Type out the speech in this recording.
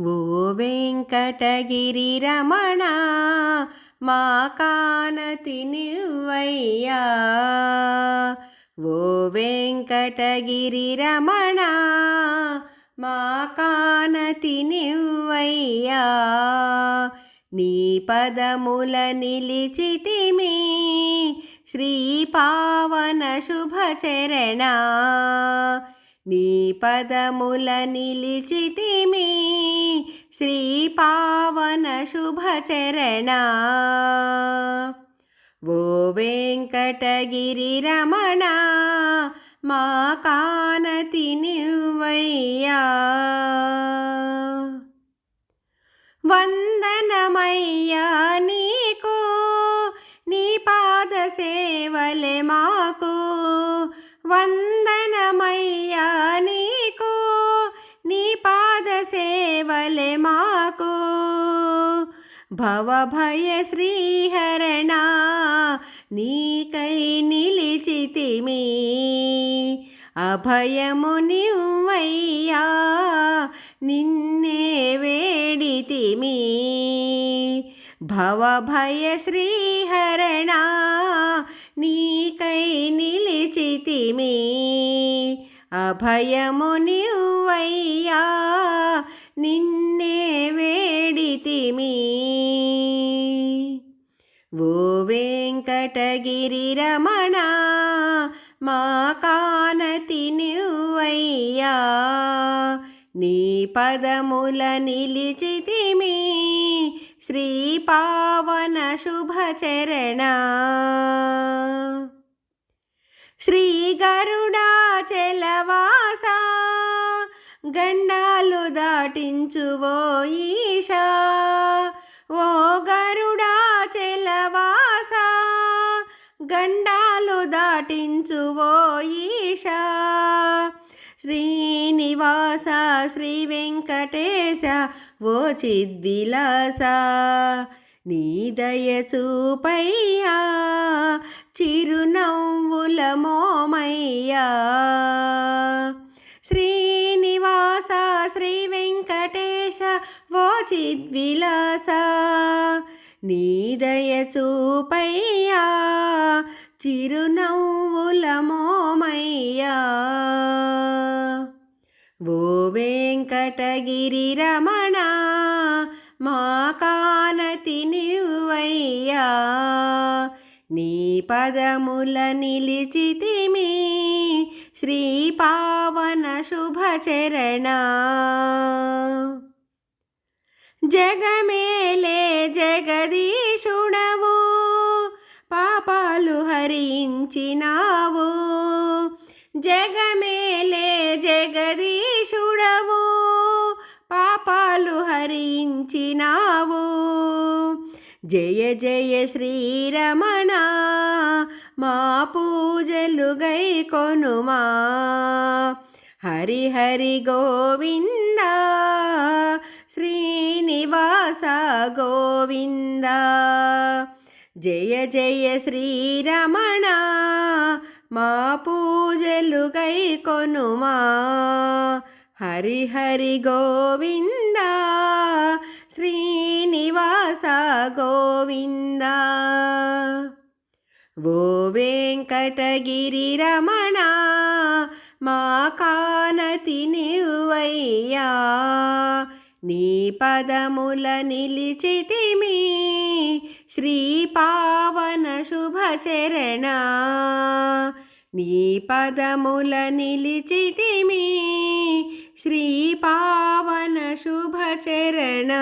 ఓ వెంకటగిరి రమణ మా కానతి నివ్వయ్యా. ఓ వెంకటగిరి రమణ మా కానతి నివ్వయ్యా. నీ పదముల నిలిచితిమి శ్రీ పావన శుభచరణ. నీ పదముల నిలిచితిమి శ్రీ పావన శుభచరణ. ఓ వెంకటగిరి రమణ మా కానతి నివయ్యా భవభయ శ్రీహరణ నీకై నిలిచితిమి అభయము నివ్వయ్యా నిన్నే వేడితిమి భవభయ శ్రీహరణ నీకై నిలిచితిమి అభయము నివ్వయ్యా నిన్నే వేడితిమి. ఓ వెంకటగిరి రమణ మా కానతి నువ్వయ్యా. నీ పదముల నిలిచితిమి శ్రీ పావన శుభచరణ. శ్రీ గరుడా చెలవాస గండాలు దాటించువో ఈశా. ఓ గరుడా చెలవాస. గండాలు దాటించువో ఈశా. శ్రీనివాస శ్రీ వెంకటేశ ఓ చిద్విలాస. నీ దయ చూపయ్యా. చిరునవ్వుల మోమయ్యా. ఓ చిద్విలాస నీ చూపయ్యా చిరునవ్వుల మోమయ్యా. ఓ వెంకటగిరి రమణ మా కానతి నివ్వయ్యా. నీ పదముల నిలిచితిమి శ్రీ పావన శుభచరణ. జగమేలే జగదీశుడవు పాపాలు హరించినావు. జగమేలే జగదీశుడవు పాపాలు హరించినావు. జయ జయ శ్రీరమణ మా పూజలు గై కొనుమా. హరి హరి గోవిందా శ్రీనివాస గోవింద. జయ జయ శ్రీరమణ మా పూజలు గై కొనుమా. హరి హరి గోవింద శ్రీనివాస గోవింద. ఓ వెంకటగిరి రమణ మా కానతి నివయ్యా. నీ పదముల నిలిచితిమి శ్రీ పావన శుభచరణ నీ పదముల నిలిచితిమి శ్రీ పావన శుభచరణ